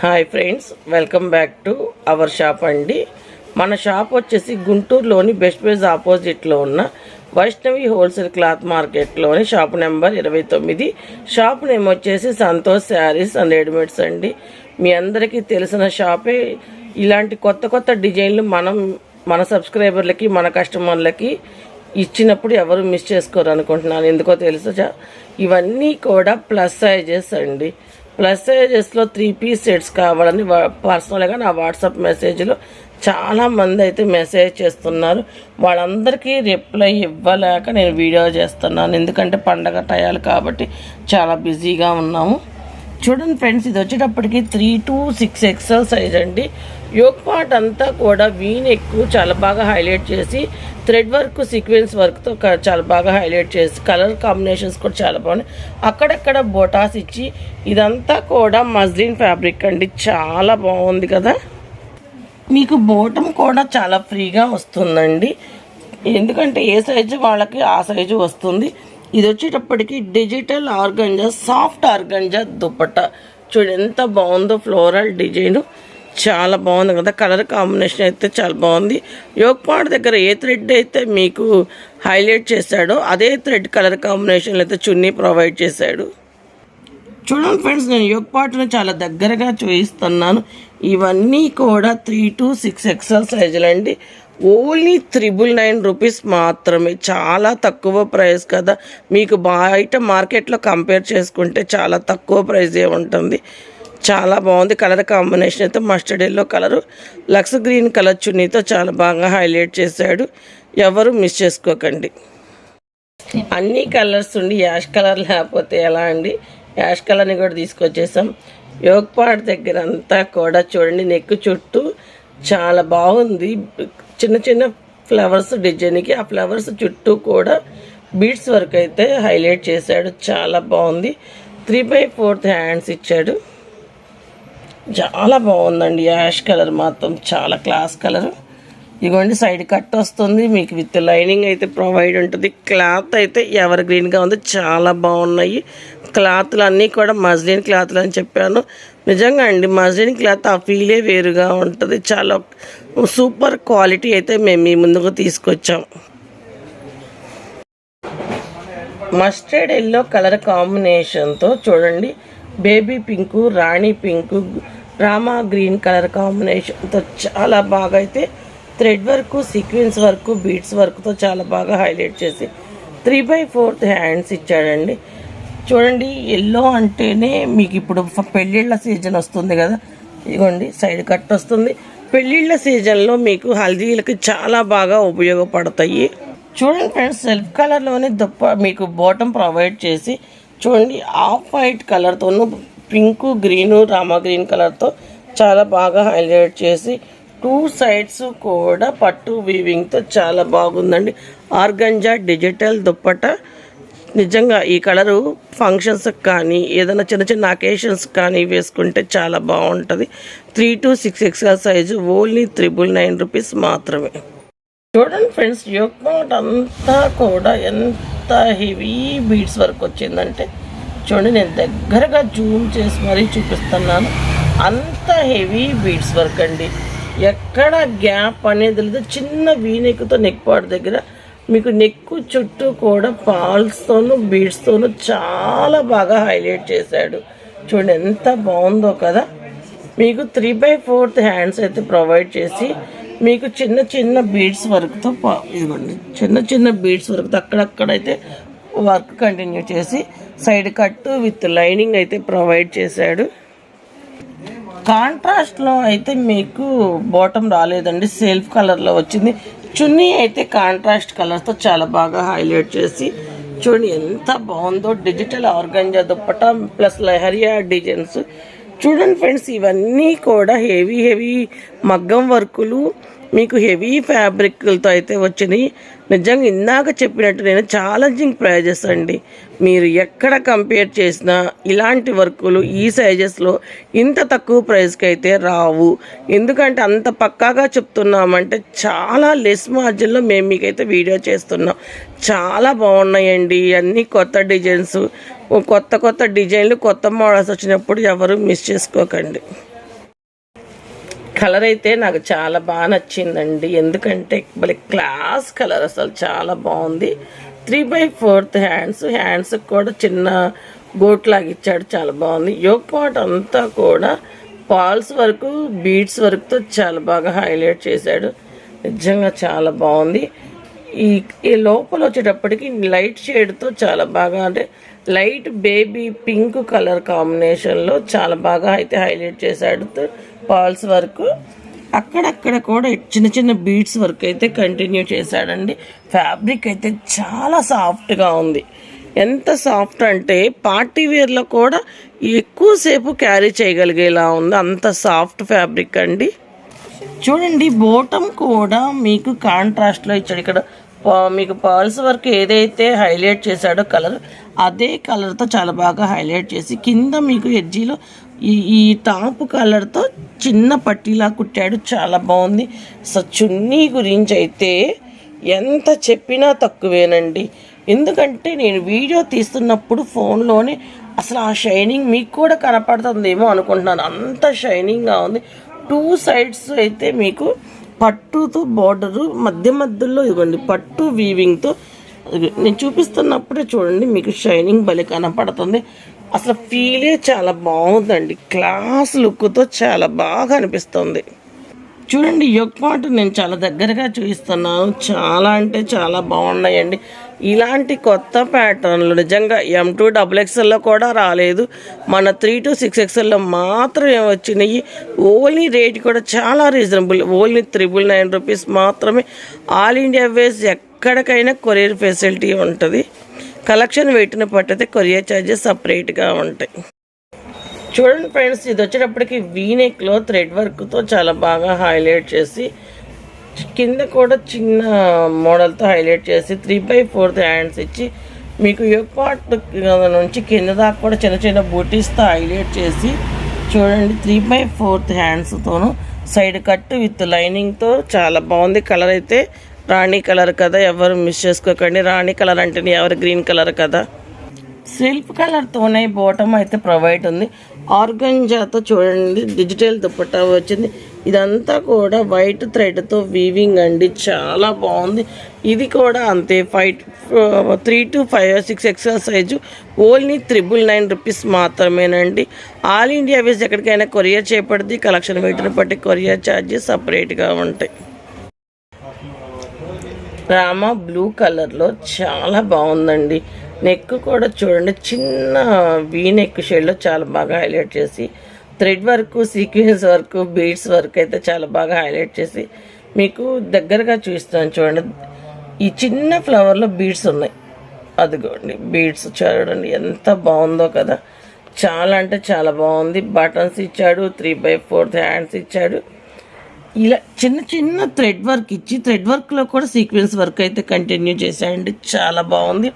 Hi friends welcome back to our shop అండి. మన shop వచ్చేసి గుంటూరులోని బెస్ట్ ప్రైజ్ ఆపోజిట్లో ఉన్న వైష్ణవి హోల్సేల్ క్లాత్ మార్కెట్లోని షాప్ నెంబర్ ఇరవై తొమ్మిది. షాప్ నేమ్ వచ్చేసి సంతోష్ శారీస్ అండ్ రెడీమేడ్స్ అండి. మీ అందరికీ తెలిసిన షాపే. ఇలాంటి కొత్త కొత్త డిజైన్లు మనం మన సబ్స్క్రైబర్లకి మన కస్టమర్లకి ఇచ్చినప్పుడు ఎవరు మిస్ చేసుకోరు అనుకుంటున్నాను. ఎందుకో తెలుసా? ఇవన్నీ కూడా ప్లస్ సైజెస్ అండి. ప్లస్ సైజెస్లో త్రీ పీస్ సెట్స్ కావాలని పర్సనల్గా నా వాట్సాప్ మెసేజ్లో చాలా మంది అయితే మెసేజ్ చేస్తున్నారు. వాళ్ళందరికీ రిప్లై ఇవ్వలేక నేను వీడియో చేస్తున్నాను. ఎందుకంటే పండగ టయాలు కాబట్టి చాలా బిజీగా ఉన్నాము. చూడండి ఫ్రెండ్స్ ఇది వచ్చేటప్పటికి three to six XL size అండి. యోగ్ పార్ట్ అంతా కూడా వీన్ ఎక్కువ చాలా బాగా హైలైట్ చేసి థ్రెడ్ వర్క్ సీక్వెన్స్ వర్క్తో చాలా బాగా హైలైట్ చేసి కలర్ కాంబినేషన్స్ కూడా చాలా బాగున్నాయి. అక్కడక్కడ బోటాస్ ఇచ్చి ఇదంతా కూడా మజ్లిన్ ఫ్యాబ్రిక్ అండి. చాలా బాగుంది కదా? మీకు బోటం కూడా చాలా ఫ్రీగా వస్తుందండి. ఎందుకంటే ఏ సైజు వాళ్ళకి ఆ సైజు వస్తుంది. ఇది వచ్చేటప్పటికి digital organza soft organza dupatta చూడు ఎంత బాగుందో ఫ్లోరల్ డిజైన్. చాలా బాగుంది కదా. కలర్ కాంబినేషన్ అయితే చాలా బాగుంది. యోగపాడ్ దగ్గర ఏ థ్రెడ్ అయితే మీకు హైలైట్ చేశాడో అదే థ్రెడ్ కలర్ కాంబినేషన్లో అయితే చున్నీ ప్రొవైడ్ చేశాడు. చూడండి ఫ్రెండ్స్ నేను యోగ పాటను చాలా దగ్గరగా చూపిస్తున్నాను ఇవన్నీ కూడా త్రీ టు సిక్స్ ఎక్స్ఎల్ సైజులు అండి. ఓన్లీ త్రిబుల్ నైన్ రూపీస్ మాత్రమే. చాలా తక్కువ ప్రైస్ కదా. మీకు బయట మార్కెట్లో కంపేర్ చేసుకుంటే చాలా తక్కువ ప్రైజే ఉంటుంది. చాలా బాగుంది. కలర్ కాంబినేషన్ అయితే మస్టర్డ్ ఎల్లో కలరు. లక్స్ గ్రీన్ కలర్ చున్నీతో చాలా బాగా హైలైట్ చేశాడు. ఎవరు మిస్ చేసుకోకండి. అన్ని కలర్స్ ఉండి యాష్ కలర్ లేకపోతే ఎలా అండి? యాష్ కలర్ని కూడా తీసుకొచ్చేసాం. యోగపాడ్ దగ్గర అంతా కూడా చూడండి నెక్ చుట్టూ చాలా బాగుంది. చిన్న చిన్న ఫ్లవర్స్ డిజైన్కి ఆ ఫ్లవర్స్ చుట్టూ కూడా బీడ్స్ వరకు అయితే హైలైట్ చేశాడు. చాలా బాగుంది. త్రీ బై ఫోర్త్ హ్యాండ్స్ ఇచ్చాడు. చాలా బాగుందండి యాష్ కలర్ మాత్రం చాలా క్లాస్ కలర్. ఇదిగోండి సైడ్ కట్ వస్తుంది. మీకు విత్ లైనింగ్ అయితే ప్రొవైడ్ ఉంటుంది. క్లాత్ అయితే ఎవర్ గ్రీన్గా ఉంది. చాలా బాగున్నాయి. క్లాత్లు అన్నీ కూడా మజ్లిన్ క్లాత్లు అని చెప్పాను. నిజంగా అండి మజ్లిన్ క్లాత్ ఆ ఫీలే వేరుగా ఉంటుంది. చాలా సూపర్ క్వాలిటీ అయితే మేము మీ ముందుకు తీసుకొచ్చాం. మస్టర్డ్ ఎల్లో కలర్ కాంబినేషన్తో చూడండి. బేబీ పింకు రాణి పింకు రామా గ్రీన్ కలర్ కాంబినేషన్తో చాలా బాగా అయితే thread work sequence work beads వర్క్తో చాలా బాగా హైలైట్ చేసి త్రీ బై ఫోర్త్ హ్యాండ్స్ ఇచ్చాడండి. చూడండి ఎల్లో అంటేనే మీకు ఇప్పుడు పెళ్ళిళ్ళ సీజన్ వస్తుంది కదా. ఇదిగోండి సైడ్ కట్ వస్తుంది. పెళ్ళిళ్ళ సీజన్లో మీకు హల్దీలకి చాలా బాగా ఉపయోగపడతాయి. చూడండి ఫ్రెండ్స్ సెల్ఫ్ కలర్లోనే దుప్ప మీకు బాటమ్ ప్రొవైడ్ చేసి చూడండి ఆఫ్ వైట్ కలర్తోను పింక్ గ్రీను రామా గ్రీన్ కలర్తో చాలా బాగా హైలైట్ చేసి టూ సైడ్స్ కూడా పట్టు వీవింగ్తో చాలా బాగుందండి. Organza digital dupatta. నిజంగా ఈ కలరు ఫంక్షన్స్కి కానీ ఏదైనా చిన్న చిన్న అకేషన్స్ కానీ వేసుకుంటే చాలా బాగుంటుంది. Three to six XL size only triple nine rupees మాత్రమే. చూడండి ఫ్రెండ్స్ యోగ్ అంతా కూడా ఎంత హెవీ బీడ్స్ వరకు వచ్చిందంటే చూడండి నేను దగ్గరగా జూమ్ చేసి మరీ చూపిస్తున్నాను. అంత హెవీ బీడ్స్ వర్క్ అండి. ఎక్కడ గ్యాప్ అనేది లేదు. చిన్న వీనెక్కుతో నెక్ పాట్ దగ్గర మీకు నెక్కు చుట్టూ కూడా పాల్స్తోను బీడ్స్తోనూ చాలా బాగా హైలైట్ చేశాడు. చూడండి ఎంత బాగుందో కదా. మీకు త్రీ బై ఫోర్త్ హ్యాండ్స్ అయితే ప్రొవైడ్ చేసి మీకు చిన్న చిన్న బీడ్స్ వరకుతో పా- ఇదిగోండి చిన్న చిన్న బీడ్స్ వర్క్తో అక్కడక్కడైతే వర్క్ కంటిన్యూ చేసి సైడ్ కట్ విత్ లైనింగ్ అయితే ప్రొవైడ్ చేశాడు. కాంట్రాస్ట్లో అయితే మీకు బాటమ్ రాలేదండి సెల్ఫ్ కలర్లో వచ్చింది. చున్నీ అయితే కాంట్రాస్ట్ కలర్తో చాలా బాగా హైలైట్ చేసి చూడండి ఎంత బాగుందో digital organza dupatta plus lahariya designs. చూడండి ఫ్రెండ్స్ ఇవన్నీ కూడా హెవీ హెవీ మగ్గం వర్కులు మీకు హెవీ ఫ్యాబ్రిక్లతో అయితే వచ్చినాయి. నిజంగా ఇందాక చెప్పినట్టు నేను ఛాలెంజింగ్ ప్రైజెస్ అండి. మీరు ఎక్కడ కంపేర్ చేసినా ఇలాంటి వర్కులు ఈ సైజెస్లో ఇంత తక్కువ ప్రైస్కి అయితే రావు. ఎందుకంటే అంత పక్కాగా చెప్తున్నామంటే చాలా లెస్ మార్జిన్లో మేము మీకైతే వీడియో చేస్తున్నాం. చాలా బాగున్నాయండి అన్నీ కొత్త డిజైన్స్ కొత్త కొత్త డిజైన్లు కొత్త మోడల్స్ వచ్చినప్పుడు ఎవరు మిస్ చేసుకోకండి. కలర్ అయితే నాకు చాలా బాగా నచ్చిందండి. ఎందుకంటే భలే క్లాస్ కలర్ అసలు చాలా బాగుంది. Three by fourth hands hands కూడా చిన్న గోట్ లాగా ఇచ్చాడు చాలా బాగుంది. యోగ్ పాట్ అంతా కూడా పాల్స్ వరకు బీడ్స్ వరకుతో చాలా బాగా హైలైట్ చేశాడు. నిజంగా చాలా బాగుంది. ఈ ఈ లోపల వచ్చేటప్పటికి లైట్ షేడ్తో చాలా బాగా అంటే లైట్ బేబీ పింక్ కలర్ కాంబినేషన్లో చాలా బాగా అయితే హైలైట్ చేశాడు. పాల్స్ వరకు అక్కడక్కడ కూడా చిన్న చిన్న బీడ్స్ వర్క్ అయితే కంటిన్యూ చేశాడండి. ఫ్యాబ్రిక్ అయితే చాలా సాఫ్ట్గా ఉంది. ఎంత సాఫ్ట్ అంటే పార్టీ వేర్లో కూడా ఎక్కువసేపు క్యారీ చేయగలిగేలా ఉంది. అంత సాఫ్ట్ ఫ్యాబ్రిక్ అండి. చూడండి బోటం కూడా మీకు కాంట్రాస్ట్లో ఇచ్చాడు. ఇక్కడ పా- మీకు పర్ల్స్ వర్క్ ఏదైతే హైలైట్ చేశాడో కలర్ అదే కలర్తో చాలా బాగా హైలైట్ చేసి కింద మీకు ఎడ్జీలో ఈ ఈ టాప్ కలర్తో చిన్న పట్టీలా కుట్టాడు. చాలా బాగుంది. సో చున్నీ గురించి అయితే ఎంత చెప్పినా తక్కువేనండి. ఎందుకంటే నేను వీడియో తీస్తున్నప్పుడు ఫోన్లోనే అసలు ఆ షైనింగ్ మీకు కూడా కనపడుతుందేమో అనుకుంటున్నాను. అంత షైనింగ్గా ఉంది. టూ సైడ్స్ అయితే మీకు పట్టుతో బార్డరు మధ్య మధ్యలో ఇవ్వండి పట్టు వీవింగ్తో నేను చూపిస్తున్నప్పుడే చూడండి మీకు షైనింగ్ భలే కనపడుతుంది. అసలు ఫీలే చాలా బాగుందండి. క్లాస్ లుక్తో చాలా బాగా అనిపిస్తుంది. చూడండి యోగ్ నేను చాలా దగ్గరగా చూపిస్తున్నాను. చాలా అంటే చాలా బాగున్నాయండి. ఇలాంటి కొత్త ప్యాటర్న్లు నిజంగా ఎం టూ డబుల్ ఎక్స్ఎల్లో కూడా రాలేదు. మన త్రీ టు సిక్స్ ఎక్స్ఎల్లో మాత్రమే వచ్చినాయి. ఓన్లీ రేట్ కూడా చాలా reasonable only triple nine rupees మాత్రమే. ఆల్ ఇండియా వేస్ ఎక్కడికైనా కొరియర్ ఫెసిలిటీ ఉంటుంది. కలెక్షన్ వెయిట్ని పట్టితే కొరియర్ ఛార్జెస్ సపరేట్గా ఉంటాయి. చూడండి ఫ్రెండ్స్ ఇది వచ్చేటప్పటికి వీనెక్లో థ్రెడ్ వర్క్తో చాలా బాగా హైలైట్ చేసి కింద కూడా చిన్న మోడల్తో హైలైట్ చేసి త్రీ బై ఫోర్త్ హ్యాండ్స్ ఇచ్చి మీకు యోగ్ పార్ట్ నుంచి కింద దాకా కూడా చిన్న చిన్న బూటీస్తో హైలైట్ చేసి చూడండి త్రీ బై ఫోర్త్ హ్యాండ్స్తోనూ సైడ్ కట్ విత్ లైనింగ్తో చాలా బాగుంది. కలర్ అయితే రాణి కలర్ కదా ఎవరు మిస్ చేసుకోకండి. రాణి కలర్ అంటేనే ఎవరు గ్రీన్ కలర్ కదా. సిల్క్ కలర్తోనే బాటమ్ అయితే ప్రొవైడ్ ఉంది. ఆర్గంజాతో చూడండి డిజిటల్ దుపట్టా వచ్చింది. ఇదంతా కూడా వైట్ థ్రెడ్తో వీవింగ్ అండి. చాలా బాగుంది. ఇది కూడా అంతే five three to five six XL size only triple nine rupees మాత్రమేనండి. ఆల్ ఇండియా వేస్ ఎక్కడికైనా కొరియర్ చేపడితే కలెక్షన్ వెయిట్ని బట్టి కొరియర్ ఛార్జెస్ సపరేట్గా ఉంటాయి. రామ బ్లూ కలర్లో చాలా బాగుందండి. నెక్ కూడా చూడండి చిన్న వీ నెక్ షేడ్లో చాలా బాగా హైలైట్ చేసి thread work sequence work beads work అయితే చాలా బాగా హైలైట్ చేసి మీకు దగ్గరగా చూస్తాను చూడండి. ఈ చిన్న ఫ్లవర్లో బీడ్స్ ఉన్నాయి. అదిగోండి బీడ్స్ చూడండి ఎంత బాగుందో కదా. చాలా అంటే చాలా బాగుంది. బటన్స్ ఇచ్చాడు త్రీ బై ఫోర్త్ హ్యాండ్స్ ఇచ్చాడు. ఇలా చిన్న చిన్న థ్రెడ్ వర్క్ ఇచ్చి థ్రెడ్ వర్క్లో కూడా సీక్వెన్స్ వర్క్ అయితే కంటిన్యూ చేశాయండి. చాలా బాగుంది.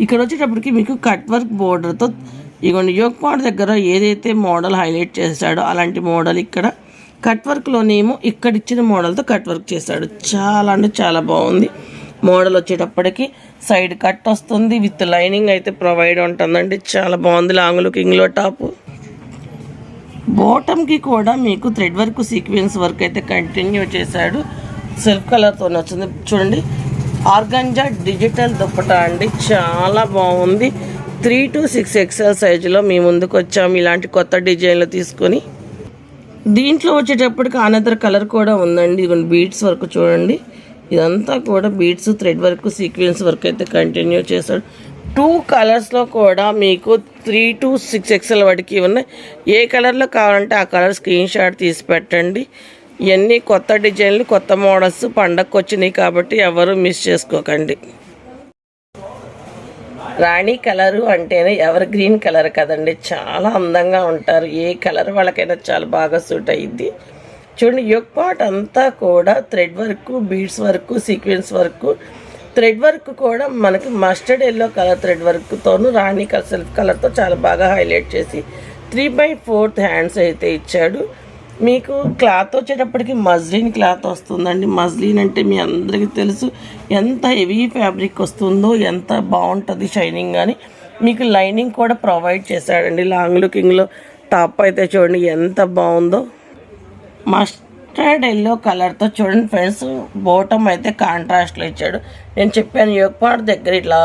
ఇక్కడ వచ్చేటప్పటికి మీకు కట్ వర్క్ బోర్డర్తో ఇగోండి యోగ్ దగ్గర ఏదైతే మోడల్ హైలైట్ చేశాడో అలాంటి మోడల్ ఇక్కడ కట్ వర్క్లోనేమో ఇక్కడ ఇచ్చిన మోడల్తో కట్ వర్క్ చేశాడు. చాలా అంటే చాలా బాగుంది. మోడల్ వచ్చేటప్పటికి సైడ్ కట్ వస్తుంది. విత్ లైనింగ్ అయితే ప్రొవైడ్ ఉంటుందండి. చాలా బాగుంది. లాంగ్ లుకింగ్లో టాపు బాటమ్కి కూడా మీకు థ్రెడ్ వర్క్ సీక్వెన్స్ వర్క్ అయితే కంటిన్యూ చేశాడు. సెల్ఫ్ కలర్తో వచ్చింది. చూడండి. ఆర్గంజా డిజిటల్ దుప్పటా అండి. చాలా బాగుంది. త్రీ టు సిక్స్ ఎక్స్ఎల్ సైజులో మీ ముందుకు వచ్చాము ఇలాంటి కొత్త డిజైన్లు తీసుకొని. దీంట్లో వచ్చేటప్పటికి అనదర్ కలర్ కూడా ఉందండి. ఇదిగోండి బీడ్స్ వర్క్ చూడండి. ఇదంతా కూడా beads thread work sequence work అయితే కంటిన్యూ చేశాడు. టూ కలర్స్లో కూడా మీకు త్రీ టు సిక్స్ ఎక్స్ఎల్ వాటికి ఉన్నాయి. ఏ కలర్లో కావాలంటే ఆ కలర్ స్క్రీన్ షాట్ తీసి పెట్టండి. ఇవన్నీ కొత్త డిజైన్లు కొత్త మోడల్స్ పండగకు వచ్చినాయి కాబట్టి ఎవరు మిస్ చేసుకోకండి. రాణి కలరు అంటేనే ఎవర్ గ్రీన్ కలర్ కదండి. చాలా అందంగా ఉంటారు. ఏ కలర్ వాళ్ళకైనా చాలా బాగా సూట్ అయ్యింది చూడండి యొక్క పాట అంతా కూడా thread work beads work sequence work thread work కూడా మనకి మస్టర్డ్ ఎల్లో కలర్ థ్రెడ్ వర్క్తోను రాణి కలర్ సెల్ఫ్ కలర్తో చాలా బాగా హైలైట్ చేసి త్రీ బై ఫోర్త్ హ్యాండ్స్ అయితే ఇచ్చాడు. మీకు క్లాత్ వచ్చేటప్పటికి మజ్లిన్ క్లాత్ వస్తుందండి. మజ్లిన్ అంటే మీ అందరికీ తెలుసు ఎంత హెవీ ఫ్యాబ్రిక్ వస్తుందో ఎంత బాగుంటుంది షైనింగ్ కానీ మీకు లైనింగ్ కూడా ప్రొవైడ్ చేశాడండి. లాంగ్ లుకింగ్లో టాప్ అయితే చూడండి ఎంత బాగుందో. మస్ మస్టర్డ్ ఎల్లో కలర్తో చూడండి ఫ్రెండ్స్. బోటం అయితే కాంట్రాస్ట్లో ఇచ్చాడు. నేను చెప్పాను యోగపాడు దగ్గర ఇట్లా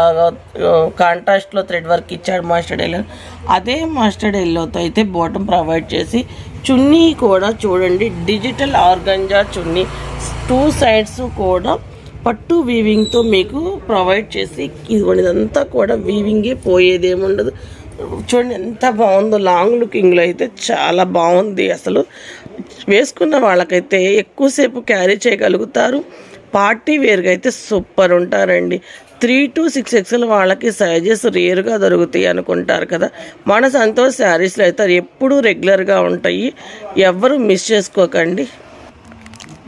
కాంట్రాస్ట్లో థ్రెడ్ వర్క్ ఇచ్చాడు మస్టర్డ్ ఎల్లో అదే మస్టర్డ్ ఎల్లోతో అయితే బోటం ప్రొవైడ్ చేసి చున్నీ కూడా చూడండి. డిజిటల్ ఆర్గంజా చున్నీ. టూ సైడ్స్ కూడా పట్టు వీవింగ్తో మీకు ప్రొవైడ్ చేసి ఇదిగోండి ఇదంతా కూడా వీవింగే పోయేదేముండదు చూడండి ఎంత బాగుందో. లాంగ్ లుకింగ్లో అయితే చాలా బాగుంది అసలు. వేసుకున్న వాళ్ళకైతే ఎక్కువసేపు క్యారీ చేయగలుగుతారు. పార్టీ వేర్గా అయితే సూపర్ ఉంటారండి. త్రీ టు సిక్స్ ఎక్స్ఎల్ వాళ్ళకి సైజెస్ రేరుగా దొరుకుతాయి అనుకుంటారు కదా. మన సంతోష్ శారీస్లో అయితే ఎప్పుడూ రెగ్యులర్గా ఉంటాయి. ఎవరు మిస్ చేసుకోకండి.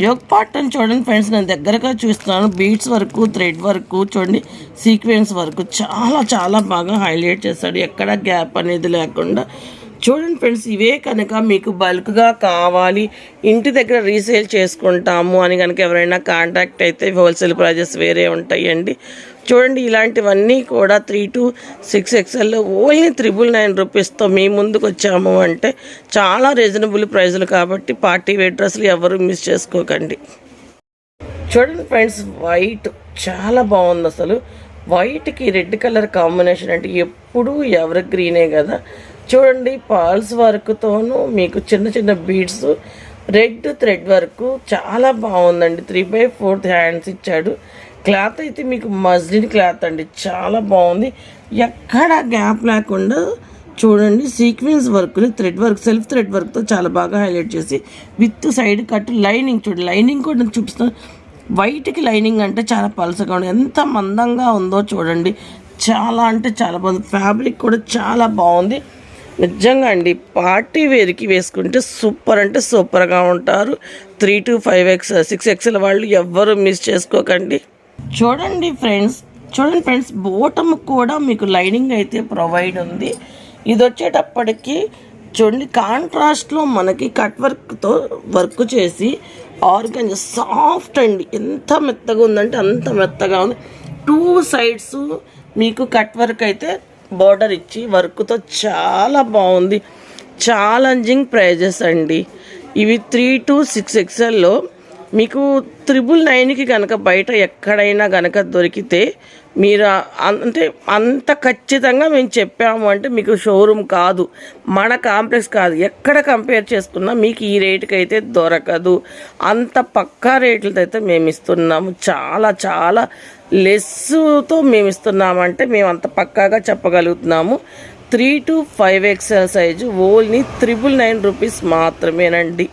యోగ్ పాటర్న్ చూడండి ఫ్రెండ్స్ నేను దగ్గరగా చూస్తున్నాను. బీడ్స్ వరకు థ్రెడ్ వరకు చూడండి. సీక్వెన్స్ వరకు చాలా చాలా బాగా హైలైట్ చేస్తాడు ఎక్కడ గ్యాప్ అనేది లేకుండా. చూడండి ఫ్రెండ్స్ ఇవే కనుక మీకు బల్క్గా కావాలి. ఇంటి దగ్గర రీసేల్ చేసుకుంటాము అని కనుక ఎవరైనా కాంటాక్ట్ అయితే హోల్సేల్ ప్రైజెస్ వేరే ఉంటాయండి. చూడండి ఇలాంటివన్నీ కూడా త్రీ టు సిక్స్ ఎక్స్ఎల్లో ఓన్లీ త్రిబుల్ నైన్ రూపీస్తో మీ ముందుకు వచ్చాము అంటే చాలా రీజనబుల్ ప్రైజులు కాబట్టి పార్టీ వేర్ డ్రెస్సులు ఎవరు మిస్ చేసుకోకండి. చూడండి ఫ్రెండ్స్ వైట్ చాలా బాగుంది అసలు. వైట్కి రెడ్ కలర్ కాంబినేషన్ అంటే ఎప్పుడూ ఎవరి గ్రీనే కదా. చూడండి పాల్స్ వర్క్తోనూ మీకు చిన్న చిన్న బీడ్స్ రెడ్ థ్రెడ్ వర్క్ చాలా బాగుందండి. త్రీ బై ఫోర్త్ హ్యాండ్స్ ఇచ్చాడు. క్లాత్ అయితే మీకు మజ్లిన్ క్లాత్ అండి. చాలా బాగుంది. ఎక్కడ గ్యాప్ లేకుండా చూడండి సీక్వెన్స్ వర్క్ని థ్రెడ్ వర్క్ సెల్ఫ్ థ్రెడ్ వర్క్తో చాలా బాగా హైలైట్ చేసి విత్ సైడ్ కట్ లైనింగ్ చూడండి లైనింగ్ కూడా నేను చూపిస్తాను వైట్కి లైనింగ్ అంటే చాలా పలసగా ఉంది. ఎంత మందంగా ఉందో చూడండి. చాలా అంటే చాలా బాగుంది. ఫ్యాబ్రిక్ కూడా చాలా బాగుంది. నిజంగా అండి పార్టీ వేర్కి వేసుకుంటే సూపర్ అంటే సూపర్గా ఉంటారు. Three to five X six ఎక్స్ల వాళ్ళు ఎవ్వరు మిస్ చేసుకోకండి. చూడండి ఫ్రెండ్స్ చూడండి ఫ్రెండ్స్ బోటమ్ కూడా మీకు లైనింగ్ అయితే ప్రొవైడ్ ఉంది. ఇది వచ్చేటప్పటికి చూడండి కాంట్రాస్ట్లో మనకి కట్ వర్క్తో వర్క్ చేసి ఆర్గన్ సాఫ్ట్ అండి. ఎంత మెత్తగా ఉందంటే అంత మెత్తగా ఉంది. టూ సైడ్స్ మీకు కట్ వర్క్ అయితే బార్డర్ ఇచ్చి వర్క్తో చాలా బాగుంది. ఛాలెంజింగ్ ప్రైజెస్ అండి. ఇవి త్రీ టు సిక్స్ ఎక్స్ఎల్లో మీకు త్రిబుల్ నైన్కి కనుక బయట ఎక్కడైనా కనుక దొరికితే మీరు అంటే అంత ఖచ్చితంగా మేము చెప్పాము అంటే మీకు షోరూమ్ కాదు. మన కాంప్లెక్స్ కాదు. ఎక్కడ కంపేర్ చేసుకున్నా మీకు ఈ రేటుకి అయితే దొరకదు. అంత పక్కా రేట్లతో అయితే మేము ఇస్తున్నాము. చాలా చాలా లెస్తో మేము ఇస్తున్నామంటే మేము అంత పక్కాగా చెప్పగలుగుతున్నాము. Three to five XL size only triple nine rupees మాత్రమేనండి.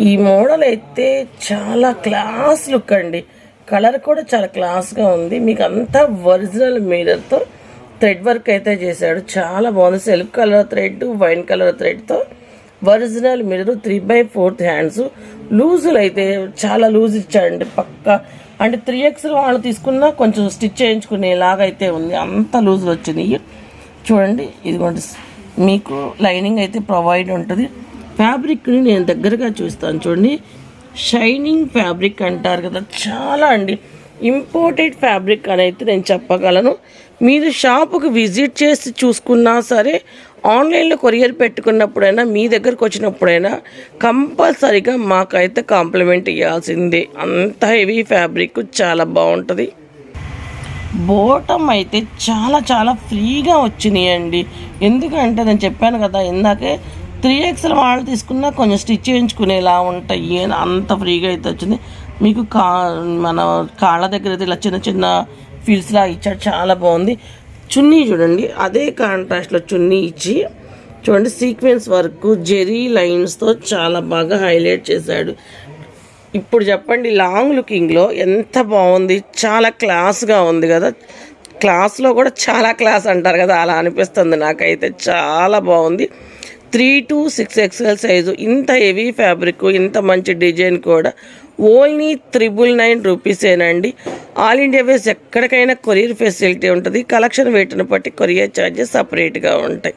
ఈ మోడల్ అయితే చాలా క్లాస్ లుక్ అండి కలర్ కూడా చాలా క్లాస్గా ఉంది. మీకు అంతా ఒరిజినల్ మీరర్తో థ్రెడ్ వర్క్ అయితే చేశాడు. చాలా బాగుంది. Self colour thread wine colour థ్రెడ్తో original mirror three by fourth hands లూజులు అయితే చాలా లూజ్ ఇచ్చాడండి పక్క. అంటే త్రీ ఎక్స్ వాళ్ళు తీసుకున్నా కొంచెం స్టిచ్ చేయించుకునేలాగా అయితే ఉంది. అంత లూజులు వచ్చినాయి. చూడండి ఇదిగోండి మీకు లైనింగ్ అయితే ప్రొవైడ్ ఉంటుంది. ఫ్యాబ్రిక్ని నేను దగ్గరగా చూస్తాను. చూడండి షైనింగ్ ఫ్యాబ్రిక్ అంటారు కదా చాలా అండి. ఇంపోర్టెడ్ ఫ్యాబ్రిక్ అని అయితే నేను చెప్పగలను. మీరు షాపుకు విజిట్ చేసి చూసుకున్నా సరే ఆన్లైన్లో కొరియర్ పెట్టుకున్నప్పుడైనా మీ దగ్గరకు వచ్చినప్పుడైనా కంపల్సరీగా మాకైతే కాంప్లిమెంట్ ఇవ్వాల్సిందే అంత హెవీ ఫ్యాబ్రిక్ చాలా బాగుంటుంది. బోటం అయితే చాలా చాలా ఫ్రీగా వచ్చినాయండి. ఎందుకంటే నేను చెప్పాను కదా ఇందాకే త్రీ ఎక్స్ల వాళ్ళు తీసుకున్నా కొంచెం స్టిచ్ చేయించుకునేలా ఉంటాయి అంత ఫ్రీగా అయితే వచ్చింది. మీకు కా మన కాళ్ళ దగ్గర అయితే ఇలా చిన్న చిన్న ఫీల్స్లా ఇచ్చాడు. చాలా బాగుంది. చున్నీ చూడండి. అదే కాంట్రాస్ట్లో చున్నీ ఇచ్చి చూడండి సీక్వెన్స్ వర్క్ జెరీ లైన్స్తో చాలా బాగా హైలైట్ చేశాడు. ఇప్పుడు చెప్పండి లాంగ్ లుకింగ్లో ఎంత బాగుంది. చాలా క్లాస్గా ఉంది కదా. క్లాస్లో కూడా చాలా క్లాస్ అంటారు కదా. అలా అనిపిస్తుంది నాకైతే. చాలా బాగుంది. Three to six XL size ఇంత హెవీ ఫ్యాబ్రిక్ ఇంత మంచి డిజైన్ కూడా. ఓన్లీ త్రిబుల్ నైన్ రూపీసేనండి. ఆల్ ఇండియా వేస్ ఎక్కడికైనా కొరియర్ ఫెసిలిటీ ఉంటుంది. కలెక్షన్ వెయిట్ని బట్టి కొరియర్ ఛార్జెస్ సపరేట్గా ఉంటాయి.